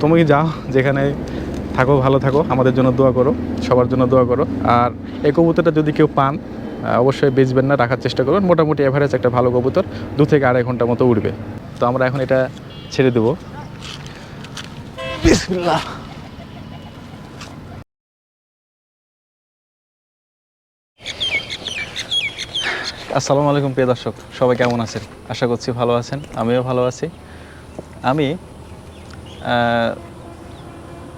তুমি যাও যেখানে থাকো ভালো থাকো। আমাদের জন্য দোয়া করো সবার জন্য দোয়া করো। আর এই কবুতরটা যদি কেউ পান অবশ্যই বেচবেন না রাখার চেষ্টা করবেন মোটামুটি অ্যাভারেজ একটা ভালো কবুতর দু থেকে আড়াই ঘণ্টা মতো উঠবে তো আমরা এখন এটা ছেড়ে দেবো। বিসমিল্লাহ। আসসালামু আলাইকুম প্রিয় দর্শক সবাই কেমন আছেন? আশা করছি ভালো আছেন আমিও ভালো আছি। আমি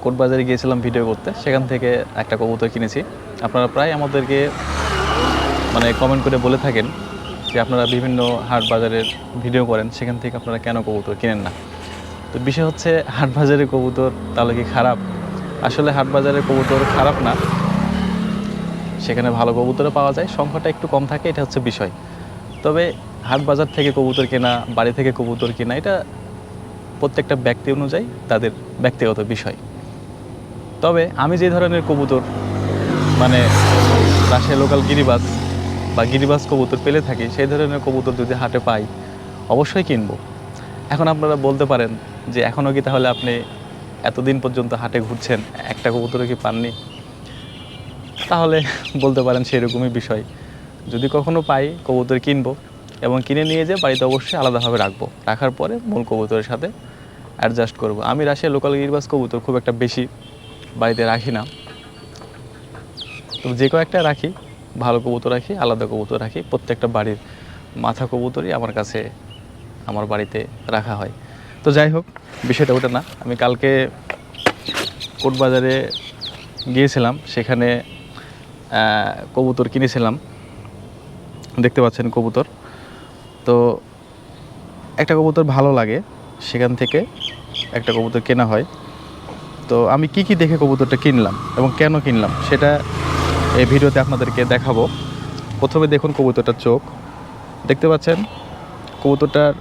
কোটবাজারে গিয়েছিলাম ভিডিও করতে। সেখান থেকে একটা কবুতর কিনেছি। আপনারা প্রায় আমাদেরকে মানে কমেন্ট করে বলে থাকেন যে আপনারা বিভিন্ন হাট বাজারের ভিডিও করেন, সেখান থেকে আপনারা কেন কবুতর কিনেন না? তো বিষয় হচ্ছে, হাট বাজারের কবুতর তাহলে কি খারাপ? আসলে হাট বাজারের কবুতর খারাপ না। সেখানে ভালো কবুতরও পাওয়া যায়, সংখ্যাটা একটু কম থাকে, এটা হচ্ছে বিষয়। তবে হাট বাজার থেকে কবুতর কেনা, বাড়ি থেকে কবুতর কেনা, এটা প্রত্যেকটা ব্যক্তি অনুযায়ী তাদের ব্যক্তিগত বিষয়। তবে আমি যে ধরনের কবুতর মানে রাশিয়া লোকাল গিরিবাস বা গিরিবাস কবুতর পেলে থাকি, সেই ধরনের কবুতর যদি হাটে পাই, অবশ্যই কিনবো। এখন আপনারা বলতে পারেন যে এখনও কি তাহলে আপনি এতদিন পর্যন্ত হাটে ঘুরছেন, একটা কবুতরও কি পাননি? তাহলে বলতে পারেন সেরকমই বিষয়। যদি কখনো পাই, কবুতর কিনবো এবং কিনে নিয়ে যেয়ে বাড়িতে অবশ্যই আলাদাভাবে রাখব। রাখার পরে মূল কবুতরের সাথে অ্যাডজাস্ট করব। আমি রাশিয়া লোকাল গিরবাস কবুতর খুব একটা বেশি বাড়িতে রাখি না। তো যে কয়েকটা রাখি, ভালো কবুতর রাখি, আলাদা কবুতর রাখি। প্রত্যেকটা বাড়ির মাথা কবুতরই আমার কাছে আমার বাড়িতে রাখা হয়। তো যাই হোক, বিষয়টা ওটা না। আমি কালকে কোটবাজারে গিয়েছিলাম, সেখানে কবুতর কিনেছিলাম। দেখতে পাচ্ছেন কবুতর। তো একটা কবুতর ভালো লাগে সেখান থেকে। একটা কবুতর কেনা হয়। তো আমি কি কি দেখে কবুতরটা কিনলাম এবং কেন কিনলাম সেটা এই ভিডিওতে আপনাদেরকে দেখাবো। প্রথমে দেখুন কবুতরটার চোখ। দেখতে পাচ্ছেন? কবুতরটার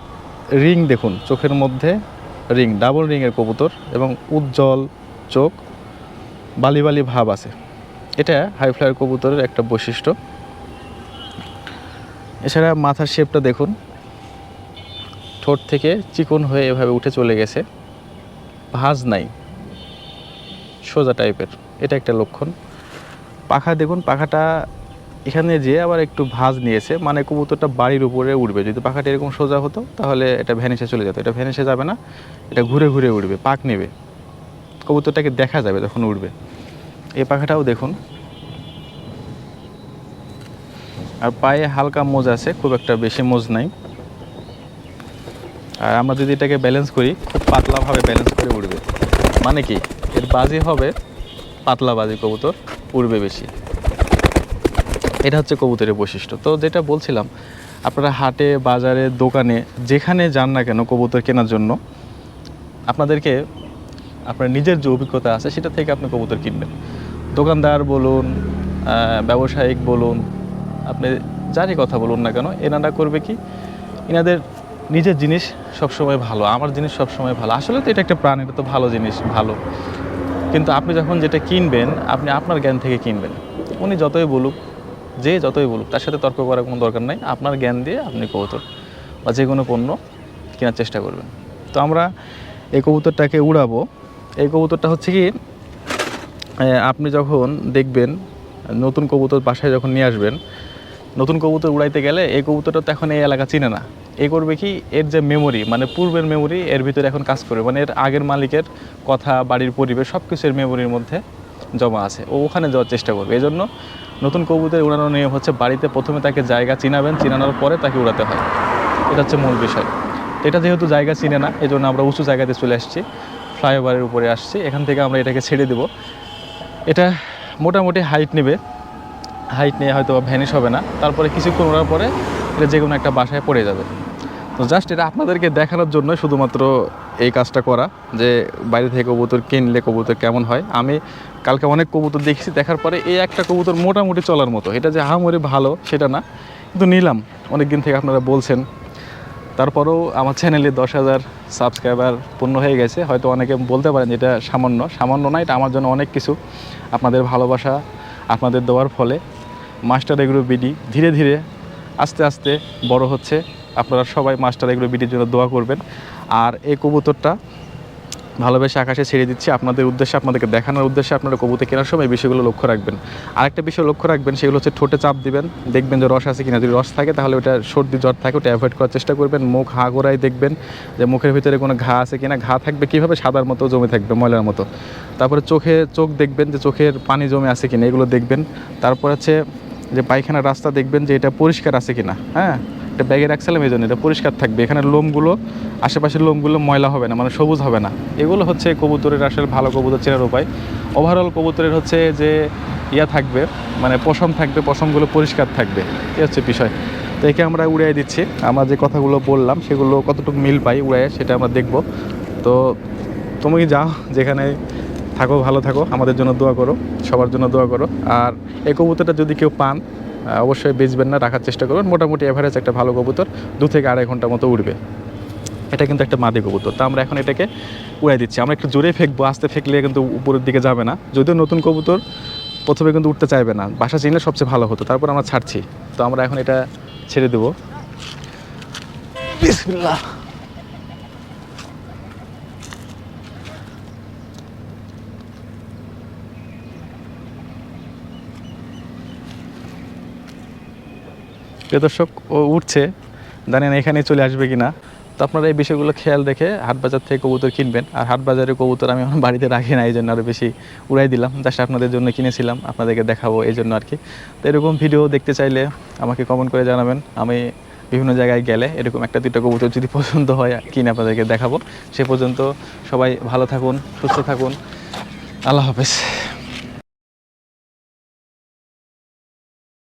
রিং দেখুন, চোখের মধ্যে রিং, ডাবল রিংয়ের কবুতর এবং উজ্জ্বল চোখ, বালি বালি ভাব আছে। এটা হাই ফ্লায়ার কবুতরের একটা বৈশিষ্ট্য। এছাড়া মাথার শেপটা দেখুন। ঠোঁট থেকে চিকন হয়ে এভাবে উঠে চলে গেছে। ভাঁজ নাই, সোজা টাইপের, এটা একটা লক্ষণ। পাখা দেখুন, পাখাটা এখানে যেয়ে আবার একটু ভাঁজ নিয়েছে মানে কবুতরটা বাড়ির উপরে উঠবে। যদি পাখাটা এরকম সোজা হতো, তাহলে এটা ভ্যানিসে চলে যেত। এটা ভ্যানিসে যাবে না, এটা ঘুরে ঘুরে উঠবে, পাক নেবে। কবুতরটাকে দেখা যাবে তখন উঠবে। এই পাখাটাও দেখুন। আর পায়ে হালকা মোজ আছে, খুব একটা বেশি মোজ নাই। আর আমরা যদি এটাকে ব্যালেন্স করি, খুব পাতলাভাবে ব্যালেন্স করে উঠবে মানে কি? এর বাজি হবে পাতলা বাজি কবুতর, উড়বে বেশি। এটা হচ্ছে কবুতরের বৈশিষ্ট্য। তো যেটা বলছিলাম, আপনারা হাটে, বাজারে, দোকানে, যেখানে যান না কেন কবুতর কেনার জন্য, আপনাদেরকে, আপনার নিজের যে অভিজ্ঞতা আছে, সেটা থেকে আপনি কবুতর কিনবেন। দোকানদার বলুন ব্যবসায়িক বলুন, আপনি যারই কথা বলুন না কেন, এনারা করবে কি? এনাদের নিজের জিনিস সবসময় ভালো, আমার জিনিস সবসময় ভালো। আসলে তো এটা একটা প্রাণ, এটা তো ভালো জিনিস, ভালো। কিন্তু আপনি যখন যেটা কিনবেন, আপনি আপনার জ্ঞান থেকে কিনবেন। উনি যতই বলুক, যে যতই বলুক, তার সাথে তর্ক করার কোনো দরকার নাই। আপনার জ্ঞান দিয়ে আপনি কবুতর বা যে কোনো পণ্য কেনার চেষ্টা করবেন। তো আমরা এই কবুতরটাকে উড়াবো। এই কবুতরটা হচ্ছে কি আপনি যখন দেখবেন, নতুন কবুতর বাসায় যখন নিয়ে আসবেন নতুন কবুতর উড়াইতে গেলে এই কবুতরটা তো এখন এই এলাকা চিনে না। এ করবে কি? এর যে মেমোরি মানে পূর্বের মেমোরি এর ভিতরে এখন কাজ করবে। মানে এর আগের মালিকের কথা, বাড়ির পরিবেশ সব কিছু এর মেমোরির মধ্যে জমা আছে। ও ওখানে যাওয়ার চেষ্টা করবে। এই জন্য নতুন কবুতর উড়ানোর নিয়ম হচ্ছে বাড়িতে প্রথমে তাকে জায়গা চিনাবেন, চিনানোর পরে তাকে উড়াতে হয়। এটা হচ্ছে মূল বিষয়। এটা যেহেতু জায়গা চিনে না এই জন্য আমরা উঁচু জায়গাতে চলে আসছি। ফ্লাইওভারের উপরে আসছি। এখান থেকে আমরা এটাকে ছেড়ে দেব। এটা মোটামুটি হাইট নেবে। হাইট নিয়ে হয়তো ভ্যানিশ হবে না। তারপরে কিছুক্ষণ ওড়ার পরে এটা যে কোনো একটা বাসায় পড়ে যাবে। তো জাস্ট এটা আপনাদেরকে দেখানোর জন্য শুধুমাত্র এই কাজটা করা, যে বাইরে থেকে কবুতর কিনলে কবুতর কেমন হয়। আমি কালকে অনেক কবুতর দেখেছি, দেখার পরে এই একটা কবুতর মোটামুটি চলার মতো। এটা যে আহামরি ভালো, সেটা না। কিন্তু নিলাম, অনেক দিন থেকে আপনারা বলছেন। তারপরেও আমার চ্যানেলে দশ হাজার সাবস্ক্রাইবার পূর্ণ হয়ে গেছে। হয়তো অনেকে বলতে পারেন এটা সামান্য। সামান্য না, এটা আমার জন্য অনেক কিছু। আপনাদের ভালোবাসা, আপনাদের দেওয়ার ফলে। মাস্টার এগ্রো বিডি ধীরে ধীরে আস্তে আস্তে বড় হচ্ছে। আপনারা সবাই মাস্টার এগ্রো বিডির জন্য দোয়া করবেন। আর এই কবুতরটা ভালোবেসে আকাশে ছেড়ে দিচ্ছি। আপনাদের উদ্দেশ্যে, আপনাদেরকে দেখানোর উদ্দেশ্যে আপনারা কবুতর কেনার সময় বিষয়গুলো লক্ষ্য রাখবেন। আরেকটা বিষয় লক্ষ্য রাখবেন, সেগুলো হচ্ছে ঠোঁটে চাপ দিবেন। দেখবেন যে রস আছে কিনা। যদি রস থাকে, তাহলে ওটা সর্দি জ্বর থাকে, ওটা অ্যাভয়েড করার চেষ্টা করবেন। মুখ হা গোড়ায় দেখবেন যে মুখের ভিতরে কোনো ঘা আছে কিনা। ঘা থাকবে কীভাবে? সাদার মতো জমে থাকবে, ময়লার মতো। তারপরে চোখে, চোখ দেখবেন যে চোখের পানি জমে আছে কিনা, এগুলো দেখবেন। তারপর হচ্ছে যে পায়খানার রাস্তা দেখবেন যে এটা পরিষ্কার আছে কিনা হ্যাঁ? এটা ব্যাগে রাখছিলাম এই জন্য এটা পরিষ্কার থাকবে। এখানে লোমগুলো, আশেপাশের লোমগুলো ময়লা হবে না মানে সবুজ হবে না। এগুলো হচ্ছে কবুতরের আসলে ভালো কবুতর চেনার উপায়। ওভারঅল কবুতরের হচ্ছে যে ইয়া থাকবে মানে পশম থাকবে, পশমগুলো পরিষ্কার থাকবে। এই হচ্ছে বিষয়। তো একে আমরা উড়াই দিচ্ছি। আমরা যে কথাগুলো বললাম, সেগুলো কতটুকু মিল পাই উড়াই সেটা আমরা দেখব। তো তুমি যাও যেখানে থাকো, ভালো থাকো, আমাদের জন্য দোয়া করো, সবার জন্য দোয়া করো। আর এই কবুতরটা যদি কেউ পান অবশ্যই বেচবেন না, রাখার চেষ্টা করবেন। মোটামুটি এভারেজ একটা ভালো কবুতর, দু থেকে আড়াই ঘণ্টা মতো উঠবে এটা কিন্তু একটা মাদি কবুতর। তো আমরা এখন এটাকে উড়াই দিচ্ছি। আমরা একটু জোরে ফেকবো, আস্তে ফেকলে কিন্তু উপরের দিকে যাবে না। যদিও নতুন কবুতর, প্রথমে কিন্তু উঠতে চাইবে না। বাসা চিনলে সবচেয়ে ভালো হতো। তারপর আমরা ছাড়ছি। তো আমরা এখন এটা ছেড়ে দেবো। বিসমিল্লাহ। প্রিয় দর্শক, ও উঠছে। জানেন এখানে চলে আসবে কিনা। তো আপনারা এই বিষয়গুলো খেয়াল রেখে হাট বাজার থেকে কবুতর কিনবেন। আর হাট বাজারে কবুতর আমি আমার বাড়িতে রাখি না এই জন্য আরও বেশি উড়াই দিলাম। জাস্ট আপনাদের জন্য কিনেছিলাম, আপনাদেরকে দেখাবো এই জন্য আর কি। তো এরকম ভিডিও দেখতে চাইলে আমাকে কমেন্ট করে জানাবেন। আমি বিভিন্ন জায়গায় গেলে এরকম একটা দুটো কবুতর যদি পছন্দ হয় কিনে আপনাদেরকে দেখাবো। সে পর্যন্ত সবাই ভালো থাকুন, সুস্থ থাকুন। আল্লাহ হাফেজ।